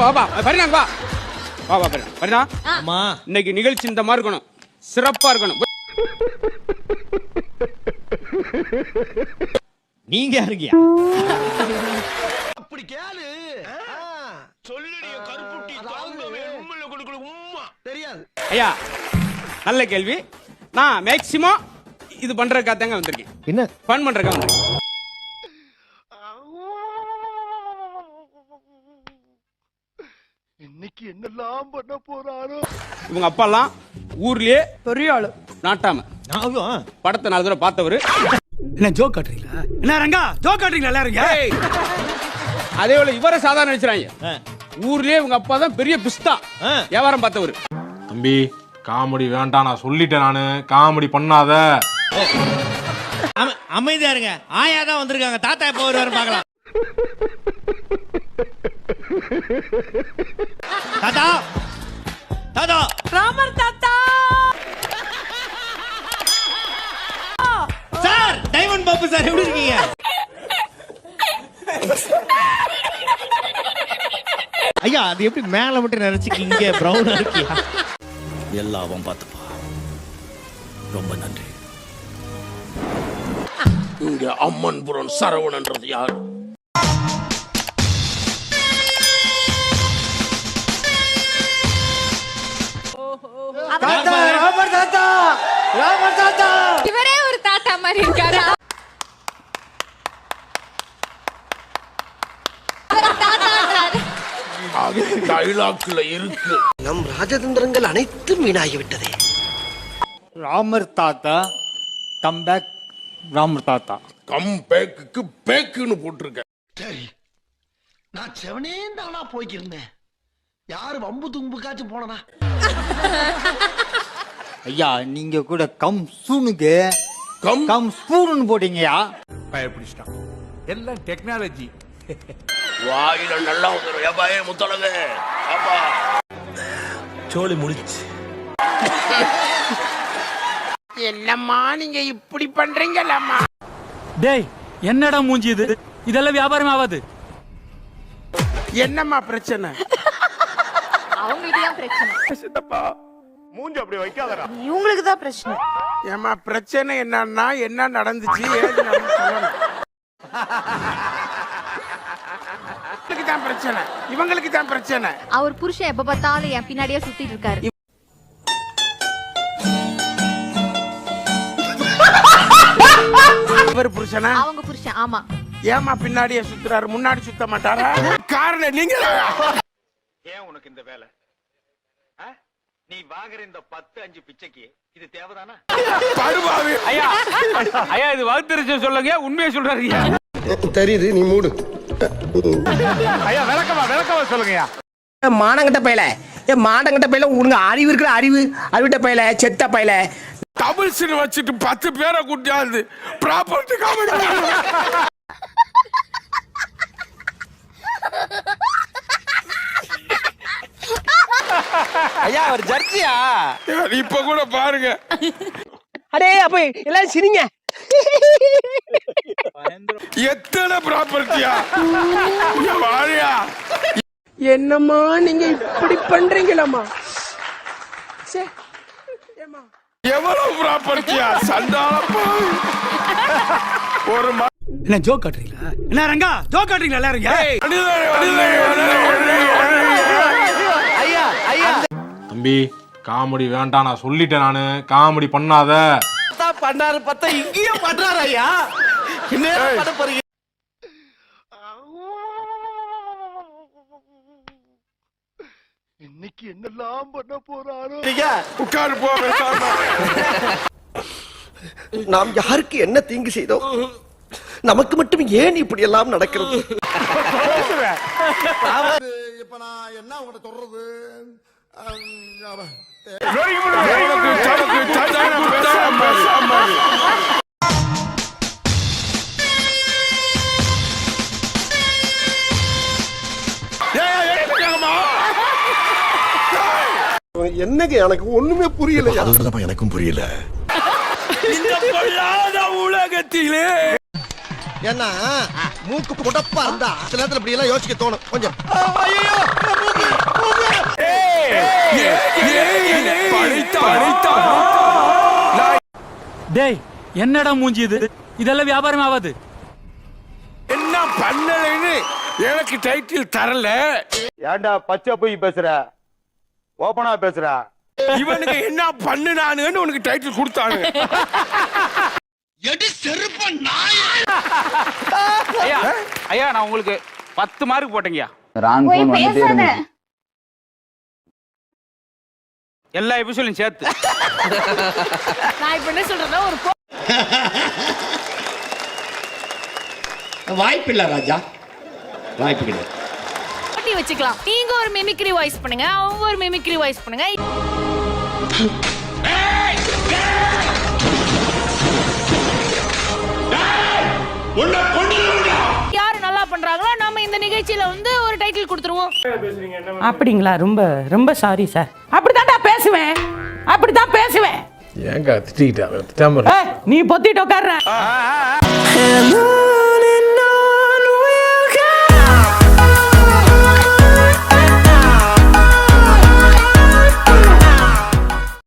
வா வா பரிணா வா. வா வா பரிணா பரிணா அம்மா. இன்னைக்கு நிகழ்ச்சி இந்த மாதிரி இருக்கணும். சிறப்பா இருக்கணும். நீங்க யாருங்கயா அப்படி கேளு. சொல்லுடைய கருப்புட்டி தாங்கவே உண்மையில கொடுக்கல உம்மா. தெரியாது. ஐயா நல்ல கேள்வி. நான் மேக்சிமம் இது பண்றதுக்காக தாங்க வந்திருக்கேன். என்ன? ஃபன் பண்றதுக்காக வந்திருக்கேன். இன்னைக்கு என்னெல்லாம் பண்ண போறாரோ? இவங்க அப்பாலாம் ஊர்லயே பெரிய ஆளு. நாட்டாம. படத்தை நாலு தடவை பார்த்தவரு. என்ன ஜோக் காட்டுறீங்களா? என்ன ரங்கா? ஜோக் காட்டுறீங்களா எல்லாரும் அதே போல இவரை சாதாரண நினைச்சாங்க. ஊர்லயே இவங்க அப்பா தான் பெரிய பிஸ்தா. வியாபாரம் பார்த்தவரு. தம்பி காமெடி வேண்டாம் நான் சொல்லிட்டேன் நானு. காமெடி பண்ணாத. அம- அமைதியா இருங்க. ஆயா தான் வந்திருக்காங்க. தாத்தா எப்போ வருவாரு பார்க்கலாம். தாத்தா! தாத்தா! ராமர் தாத்தா! சார் டைமண்ட் பாபு சார் எப்படி இருக்கீங்க? ஐயா அது எப்படி மேல மட்டும் நினைச்சுக்கீங்க பிரவுனா இருக்கியா எல்லாம் அவன் பார்த்துப்பா. ரொம்ப நன்றி. இங்க அம்மன் புரன் சரவணன்றது யார்? இவரே ஒரு தாத்தா மாதிரி இருக்காரா. அது டைலாக்ல இருக்கு. நம் ராஜதந்திரங்கள் அனைத்தும் வீணாகிவிட்டதே. ராமர் தாத்தா கம் பேக் ராமர் தாத்தா. கம் பேக்குக்கு பேக்குன்னு போட்டிருக்க. சரி நான் செவனே தானா போய்க்கிருந்தேன். யாரு வம்பு தும்புக்காச்சும் போனனா? ஐயா நீங்க கூட கம் சூனுக்கு கம்? கம் ஸ்பூன் போட்டீங்கயா பயப்பிடிச்சிட்டான். எல்லாம் டெக்னாலஜி வாயில நல்லா வந்துடும் ஏப்பா ஏ முத்தழகு. அப்பா சோலி முடிச்சு என்னம்மா நீங்க இப்படி பண்றீங்களம்மா? டேய் என்னடா மூஞ்சி இது? இதெல்லாம் வியாபாரம் ஆகாது. என்னம்மா பிரச்சனை? அவங்களுக்கு தான் பிரச்சனை சித்தப்பா மூஞ்சி அப்படி வைக்காதடா. இவங்களுக்கு தான் பிரச்சனை. ஏமா பிரச்சனை என்னன்னா என்ன நடந்துச்சு ஏது நடந்து சொல்லணும் இவங்களுக்கு தான் பிரச்சனை. இவங்களுக்கு தான் பிரச்சனை. அவர் புருஷன் எப்ப பார்த்தாலும் என் பின்னாடியே சுத்திட்டு இருக்காரு. இவர் புருஷனா? அவங்க புருஷன் ஆமா. ஏமா பின்னாடியே சுத்துறாரு முன்னாடி சுத்த மாட்டாரா? காரணம் நீங்க ஏன் உனக்கு இந்த வேலை? நீ வாங்குற இந்த பத்து அஞ்சு பிச்சைக்கு இது தேவைதானா? ஐயா ஐயா இது வகுத்தறிச்சு சொல்லுங்க உண்மையை சொல்றாருங்க தெரியுது நீ மூடு. ஐயா விளக்கமா விளக்கமா சொல்லுங்கய்யா. மானங்கட்ட பையல. ஏ மானங்கட்ட பையல உனக்கு அறிவு இருக்கிற அறிவு அறிவிட்ட பையல செத்த பையல. டபுள்ஸ்னு வச்சுட்டு பத்து பேரை கூட்டியாந்து ப்ராப்பர்ட்டி காமெடி ஐயா அவர் ஜட்ஜியா இப்ப கூட பாருங்க. அடே அப்ப எல்லாம் சிரிங்க. எத்தனை ப்ராப்பர்ட்டியா வாழியா என்னம்மா நீங்க இப்படி பண்றீங்களம்மா? எவ்வளவு ப்ராப்பர்ட்டியா சண்டாளப்பா ஒரு என்ன ஜோக் காட்டுறீங்களா? என்ன ரங்கா ஜோக் காட்டுறீங்களா எல்லாரும்? தம்பி காமெடி வேண்டாம் நான் சொல்லிட்டேன் நானு. காமெடி பண்ணாத. பண்ணாரு பார்த்தா இங்கேயும் பண்றாரு ஐயா. என்ன பண்ண போறீங்க இன்னைக்கு என்னெல்லாம் பண்ண போறாரோ? உட்காரு போ பேசாம. நாம் யாருக்கு என்ன தீங்கு செய்தோம்? நமக்கு மட்டும் ஏன் இப்படி எல்லாம் நடக்கிறது உனக்கு சரக்கு சந்தானம் பேசாம பேசாம. என்னங்க எனக்கு ஒண்ணுமே புரியலையா? அதுதான் எனக்கும் புரியல. இந்த பொல்லாத உலகத்திலே ஏன்னா மூக்கு குடப்பா இருந்தா சில நேரத்துல இப்படி எல்லாம் யோசிக்க தோணும். கொஞ்சம். டேய் என்னடா மூஞ்சி இது? இதெல்லாம் வியாபாரம் ஆகாது. என்ன பண்ணலைன்னு எனக்கு டைட்டில் தரல. ஏன்டா பச்சை போய் பேசுற? ஓபனா பேசுற? இவனுக்கு என்ன பண்ணுனானுன்னு உனக்கு டைட்டில் கொடுத்தானு எடி செருப்ப நாயே? ஐயா ஐயா நான் உங்களுக்கு பத்து மார்க் போட்டேங்கய்யா. எல்லா எபிசோடையும் சேர்த்து. நான் இப்ப என்ன சொல்றேன்னா ஒரு வாய்ப்பில்லை ராஜா. வாய்ப்பு கிடையாது. போட்டி வச்சுக்கலாம். நீங்க ஒரு மிமிக்ரி வாய்ஸ் பண்ணுங்க அவங்க ஒரு மிமிக்ரி வாய்ஸ் பண்ணுங்க. யாரு நல்லா பண்றாங்களோ நாம இந்த நிகழ்ச்சியில வந்து ஒரு டைட்டில் கொடுத்துருவோம். அப்படிங்களா? ரொம்ப ரொம்ப சாரி சார் அப்படித்தான்டா பேசுவேன். அப்படித்தான் பேசுவேன். ஏங்க திட்டிக்கிட்டா ஏய், நீ பொத்திட்டு உட்கார்ற.